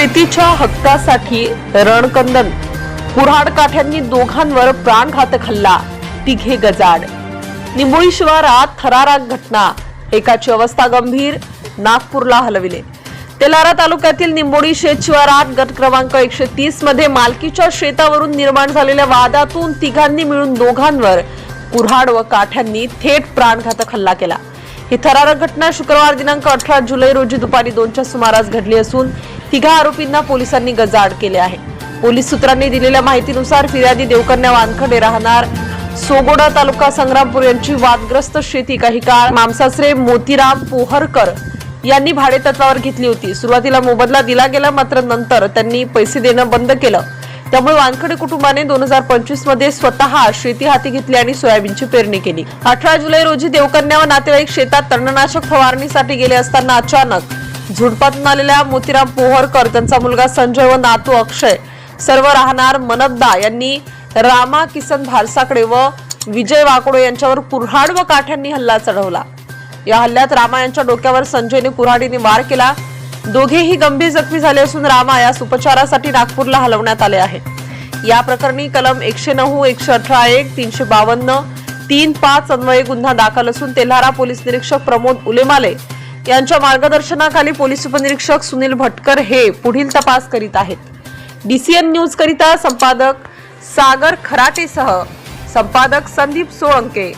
शेतीच्या हक्कासाठी रणकंदन. कुऱ्हाड काठ्यांनी दोघांवर प्राणघातक हल्ला. तिघे गजाड. निंबोळी शिवारात थरारक घटना. एकाची अवस्था गंभीर. नागपूरला हलविले. तेलारा तालुक्यातील निंबोडी शेत शिवारात गट क्रमांक एकशे तीसमध्ये मालकीच्या शेतावरून निर्माण झालेल्या वादातून तिघांनी मिळून दोघांवर कुऱ्हाड व काठ्यांनी थेट प्राणघातक हल्ला केला. ही थरारक घटना शुक्रवार दिनांक अठरा जुलै रोजी दुपारी दोनच्या सुमारास घडली असून तिघा आरोपींना पोलिसांनी गजाआड केले आहे. पोलीस सूत्रांनी दिलेल्या माहितीनुसार फिर्यादी देवकन्या वानखडे राहणार. सोगोडा तालुका संग्रामपूर यांची वादग्रस्त शेती काही काळ मामसासरे मोतीराम पोहरकर यांनी भाडे तत्वावर घेतली होती. सुरुवातीला मोबदला दिला गेला मात्र नंतर त्यांनी पैसे देणं बंद केलं. त्यामुळे वानखडे कुटुंबाने दोन हजार पंचवीसमध्ये स्वतः शेती हाती घेतली आणि सोयाबीनची पेरणी केली. अठरा जुलै रोजी देवकन्या व नातेवाईक शेतात तणनाशक फवारणीसाठी गेले असताना अचानक झुडपातून आलेल्या मोतीराम पोहरकर त्यांचा मुलगा संजय व नातू अक्षय. सर्व राहणार मनद्दा यांनी रामा किसन भारसाकडे व विजय वाकडे यांच्यावर कुऱ्हाड व काठ्यांनी हल्ला चढवला. या हल्ल्यात रामा यांच्या डोक्यावर संजयने कुऱ्हाडीने वार केला. दोघेही गंभीर जखमी झाले असून रामा यास उपचारासाठी नागपूरला हलवण्यात आले आहे या प्रकरणी कलम एकशे नऊ एकशे अठरा एक तीनशे बावन्न तीन पाच अन्वये गुन्हा दाखल असून तेल्हारा पोलीस निरीक्षक प्रमोद उलेमाले यांच्या मार्गदर्शनाखाली पोलीस उपनिरीक्षक सुनील भटकर हे पुढील तपास करीत आहेत. डीसीएन न्यूज करिता संपादक सागर खराटेसह संपादक संदीप सोळंके.